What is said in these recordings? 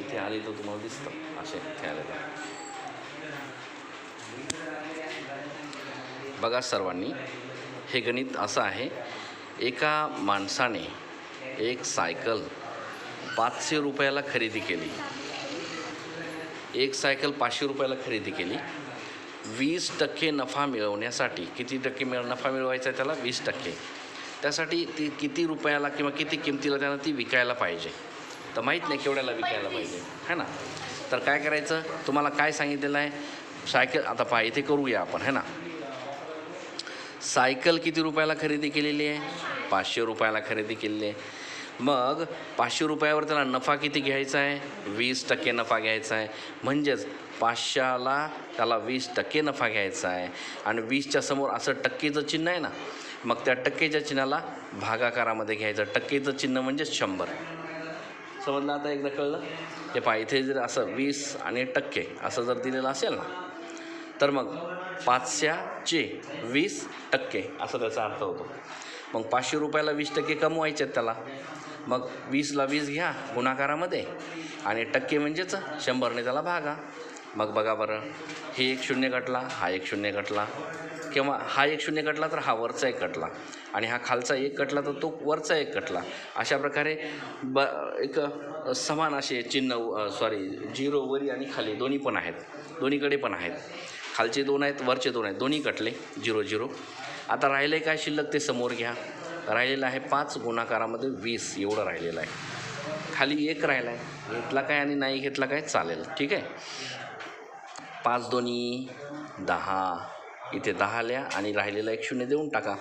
इथे आले तर तुम्हाला दिसतं असे इथे आलेलं बघा सर्वांनी हे गणित असं आहे एका माणसाने एक सायकल पाचशे रुपयाला खरेदी केली. एक सायकल पाचशे रुपयाला खरेदी केली. वीस टक्के नफा मिळवण्यासाठी किती टक्के मिळ नफा मिळवायचा आहे त्याला? वीस टक्के. त्यासाठी ती किती रुपयाला किंवा किती किमतीला त्यानं ती विकायला पाहिजे? तर माहीत नाही केवढ्याला विकायला पाहिजे. है ना? तर काय करायचं? तुम्हाला काय सांगितलेलं आहे? सायकल आता पहा इथे करूया आपण है ना? सायकल किती रुपयाला खरेदी केलेली आहे? पाचशे रुपयाला खरेदी केलेली आहे. मग पाचशे रुपयावर त्याला नफा किती घ्यायचा आहे? वीस टक्के नफा घ्यायचा आहे. म्हणजेच पाचशेला त्याला वीस टक्के नफा घ्यायचा आहे. आणि वीसच्या समोर असं टक्केचं चिन्ह आहे ना? मग त्या टक्केच्या चिन्हाला भागाकारामध्ये घ्यायचं. टक्केचं चिन्ह म्हणजे शंभर. समजलं आता एकदा कळलं? ते पहा इथे जर असं वीस आणि टक्के असं जर दिलेलं असेल ना तर मग पाचशेचे वीस टक्के असं त्याचा अर्थ होतो. मग पाचशे रुपयाला वीस टक्के कमवायचे आहेत त्याला. मग वीसला वीस घ्या गुणाकारामध्ये आणि टक्के म्हणजेच शंभरने त्याला भागा. मग बघा बरं हे एक शून्य घटला हा एक शून्य घटला. किंवा हा एक शून्य कटला तर हा वरचा एक कटला. आणि हा खालचा एक कटला तर तो वरचा एक कटला. अशा प्रकारे ब एक समान असे चिन्ह सॉरी झिरो वरी आणि खाली दोन्ही पण आहेत. दोन्हीकडे पण आहेत. खालचे दोन आहेत वरचे दोन आहेत. दोन्ही कटले झिरो झिरो. आता राहिले काय शिल्लक ते समोर घ्या. राहिलेलं आहे पाच गुणाकारामध्ये वीस एवढं राहिलेलं आहे. खाली एक राहिला आहे घेतला काय आणि नाही घेतला काय चालेल. ठीक आहे? पाच दोन्ही दहा इथे दहा आल्या आणि राहिलेला एक शून्य देऊन टाका.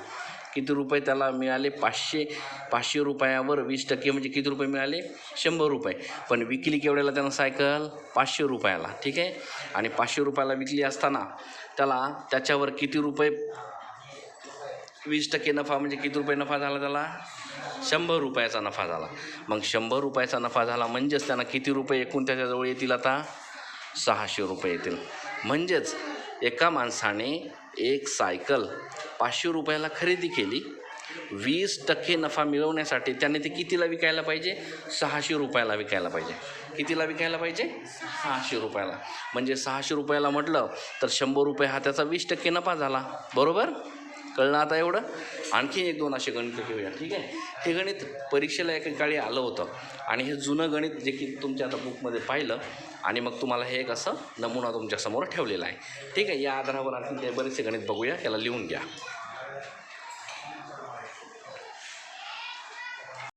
किती रुपये त्याला मिळाले? पाचशे पाचशे रुपयावर वीस टक्के म्हणजे किती रुपये मिळाले? शंभर रुपये. पण विकली केवढ्याला त्यानं सायकल? पाचशे रुपयाला. ठीक आहे? आणि पाचशे रुपयाला विकली असताना त्याला त्याच्यावर किती रुपये? वीस टक्के नफा म्हणजे किती रुपये नफा झाला त्याला? शंभर रुपयाचा नफा झाला. मग शंभर रुपयाचा नफा झाला म्हणजेच त्यांना किती रुपये एकूण त्याच्याजवळ येतील आता? सहाशे रुपये येतील. म्हणजेच एका माणसाने एक सायकल पाचशे रुपयाला खरेदी केली. वीस टक्के नफा मिळवण्यासाठी त्याने ते कितीला विकायला पाहिजे? सहाशे रुपयाला विकायला पाहिजे. कितीला विकायला पाहिजे? सहाशे रुपयाला. म्हणजे सहाशे रुपयाला म्हटलं तर शंभर रुपये हा त्याचा वीस टक्के नफा झाला. बरोबर? कळलं आता एवढं? आणखी एक दोन असे गणित घेऊया ठीक आहे? हे गणित परीक्षेला एका काळी आलं होतं. आणि हे जुनं गणित जे की तुमच्या आता बुकमध्ये पाहिलं आणि मग तुम्हाला हे एक असं नमुना तुमच्यासमोर ठेवलेला आहे. ठीक आहे या आधारावर आणखी ते बरेचसे गणित बघूया याला लिहून घ्या.